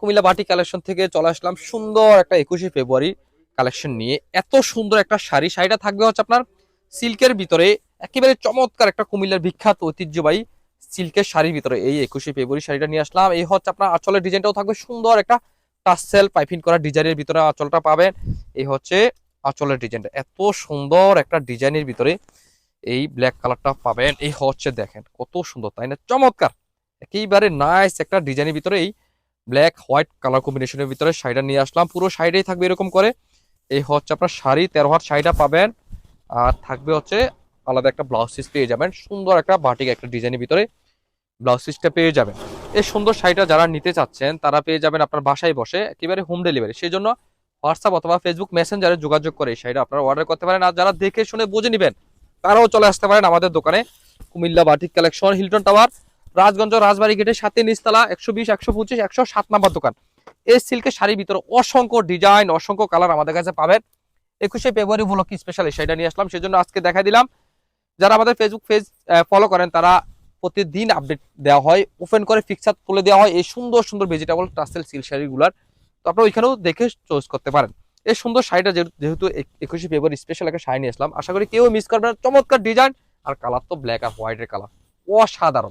কুমিল্লা বাটি কালেকশন থেকে চলে আসলাম। সুন্দর একটা একুশে ফেব্রুয়ারি কালেকশন নিয়ে। এত সুন্দর একটা শাড়ি। শাড়িটা থাকবে হচ্ছে আপনার সিল্কের ভিতরে। একেবারে চমৎকার একটা কুমিল্লার বিখ্যাত, ঐতিহ্যবাহী সিল্কের শাড়ির ভিতরে। এই একুশে ফেব্রুয়ারি শাড়িটা নিয়ে আসলাম। এই হচ্ছে আপনার আঁচলের ডিজাইনটাও থাকবে। সুন্দর একটা টাসেল পাইপিং করা ডিজাইনের ভিতরে আঁচলটা পাবেন। এই হচ্ছে আঁচলের ডিজাইনটা। এত সুন্দর একটা ডিজাইনের ভিতরে এই ব্ল্যাক কালারটা পাবেন। এই হচ্ছে দেখেন, কত সুন্দর, তাই না? চমৎকার। একেবারে নাইস একটা ডিজাইনের ভিতরে এই ব্ল্যাক হোয়াইট কালার কম্বিনেশনের ভিতরে শাড়িটা নিয়ে আসলাম। পুরো শাড়িটাই থাকবে এরকম করে। এই হচ্ছে আপনার শাড়ি, তেরো হাত শাড়িটা পাবেন। আর থাকবে হচ্ছে আলাদা একটা ব্লাউজ পিস পেয়ে যাবেন। সুন্দর একটা বাটিক একটা ডিজাইনের ভিতরে ব্লাউজ পিসটা পেয়ে যাবেন। এই সুন্দর শাড়িটা যারা নিতে চাচ্ছেন, তারা পেয়ে যাবেন আপনার বাসায় বসে একেবারে হোম ডেলিভারি সেই জন্য হোয়াটসঅ্যাপ অথবা ফেসবুক মেসেঞ্জারে যোগাযোগ করে এই শাড়িটা আপনারা অর্ডার করতে পারেন। আর যারা দেখে শুনে বুঝে নেবেন, তারাও চলে আসতে পারেন আমাদের দোকানে। Comilla batik collection Hilton tower Rajganj Rajbari গেটের সাথে নিচতলা একশো বিশ, একশো পঁচিশ, একশো সাত নাম্বার দোকান। এই সিল্কের শাড়ির ভিতরে অসংখ্য ডিজাইন, অসংখ্য কালার আমাদের কাছে পাবেন। একুশে ফেব্রুয়ারি উপলক্ষে স্পেশাল এই শাড়িটা নিয়ে আসলাম। সেজন্য আজকে দেখা দিলাম। যারা আমাদের ফেসবুক পেজ ফলো করেন, তারা প্রতিদিন আপডেট দেওয়া হয় ওপেন করে ফিক্সার তুলে দেওয়া হয় এই সুন্দর সুন্দর ভেজিটেবল টাসেল সিল্ক শাড়িগুলার। তো আপনারা ওইখানেও দেখে চয়েস করতে পারেন। এই সুন্দর শাড়িটা যেহেতু- যেহেতু একুশে ফেব্রুয়ারি স্পেশাল একটা শাড়ি নিয়ে আসলাম। আশা করি কেউ মিস করবে না। চমৎকার ডিজাইন আর কালার তো ব্ল্যাক আর হোয়াইটের কালার অসাধারণ।